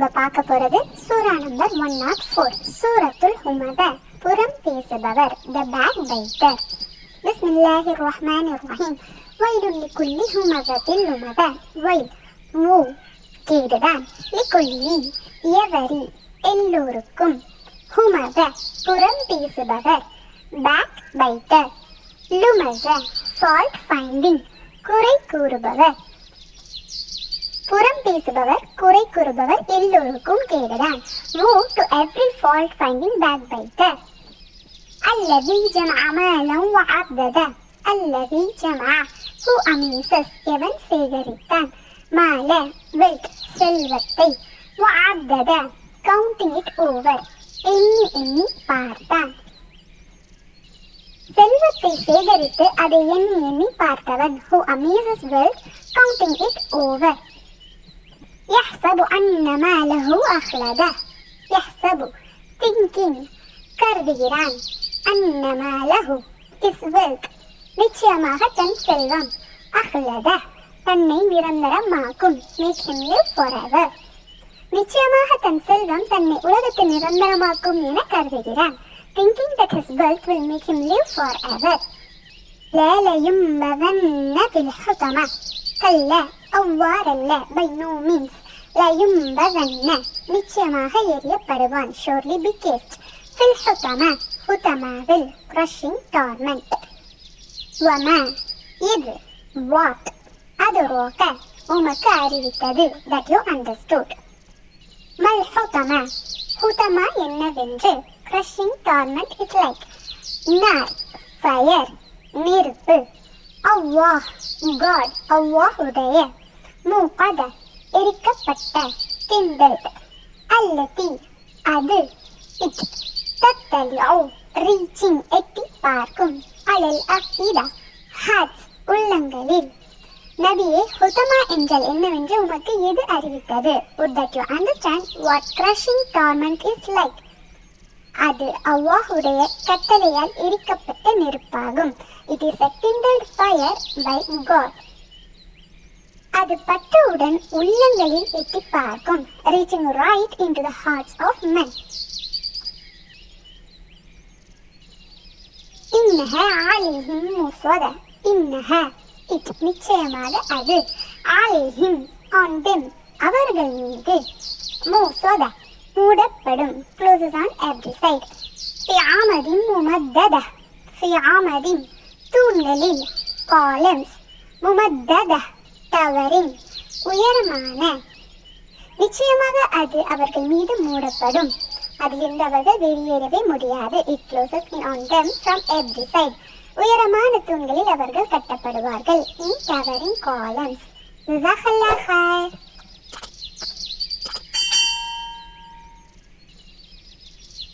நம்ம பார்க்க போறது சூரா நம்பர் ஒன் நாட் ஃபோர் சூரத்துல் ஹுமத புறம் பேசுபவர் த பேக் பைட்டர் பிஸ்மில்லாஹி ரஹ்மான் ரஹீம். வயலுல் லிக்குல்லி ஹுமதத்தில் லுமத வயல் ஊ கேடுதான். லிக்குல்லி எவரி எல்லோருக்கும் ஹுமத புறம் பேசுபவர் பேக் பைட்டர் லுமத ஃபால்ட் ஃபைண்டிங் குறை கூறுபவர் புறம் பேசுபவர் குறை கூறுபவர் எல்லோருக்கும் கேடுதான் woe to every fault finding backbiter அல்லதி ஜமா மாலம் வஅத்தத அல்லதி ஜமா ஹூ அமீசஸ் எவன் சேகரித்தான் மால வெல்த் செல்வத்தை வஅத்தத கவுண்டிங் இட் ஓவர் எண்ணி எண்ணி பார்த்தான் செல்வத்தை சேகரித்து அதை எண்ணி எண்ணி பார்த்தவன் who amasses wealth counting it over يحسب أن ماله أخلده يحسب thinking கருதுகிறான் أن ماله is wealth நிச்சயமாக தன் செல்வம் அஹ்லத தன்னை நிரந்தரமாக்கும் make him live forever நிச்சயமாக தன் செல்வம் தன்னை உலகத்தில் நிரந்தரமாக்கும் என கருதுகிறான் thinking that his wealth will make him live forever لا لينبذن في الحطمة كلا அவ்வாறல்ல by no means லயும்பதன்ன நிச்சயமாக எரியப்படுவான் ஷோர்லி பி கேஸ்ட். ஃபில் ஹுதம ஹுதமாவில் க்ரஷிங் டார்மெண்ட் வம இது வாட் அது ரோக உமக்கு அறிவித்தது. தட் யூ அண்டர்ஸ்டுட் மல் ஹுதம ஹுதமா என்னவென்று க்ரஷிங் டார்மெண்ட் is லைக் நார் ஃபயர் நெருப்பு. அவ்வாஹ் காட் அல்லாஹுடைய மூகத எரிக்கப்பட்ட திண்டல் அல்லது அது இட் தத்தலியோ ரீச்சிங் எட்டி பார்க்கும் அலல் அஃபீதா. ஹாட்ஸ் உள்ளங்களில். நபியே ஹுதமா என்றால் என்னவென்று உமக்கு எது அறிவித்தது? Would that you understand what crushing torment is like? அது அவ்வாஹுடைய கட்டளையால் எரிக்கப்பட்ட நெருப்பாகும். It is a kindled fire by God. அது பட்டவுடன் உள்ளங்களில் எட்டி பார்க்கும். Reaching right in to the hearts of men இன்னஹ ஆலிஹிம் முஸ்வத. இன்னஹ இட் நிச்சயமாக அது. ஆலிஹிம் ஆன் தெம் அவர்கள் மீது மூசோத மூடப்படும். க்ளோசஸ் ஆன் எவ்ரி சைட் ஃபி ஆமதின் முமத்தத. ஃபி ஆமதின் தூண்களில் காலம்ஸ் முமத்தத. டவரின் உயரமான. நிச்சயமாக அது அவர்கள் மீது மூடப்படும். அதிலிருந்து அவர்கள் வெளியேறவே முடியாது. It closes in on them from every side உயரமான தூண்களில் அவர்கள் கட்டப்படுவார்கள். இன் டவரின் காலம்ஸ் ஜிசாக்கல்லா ஹைர்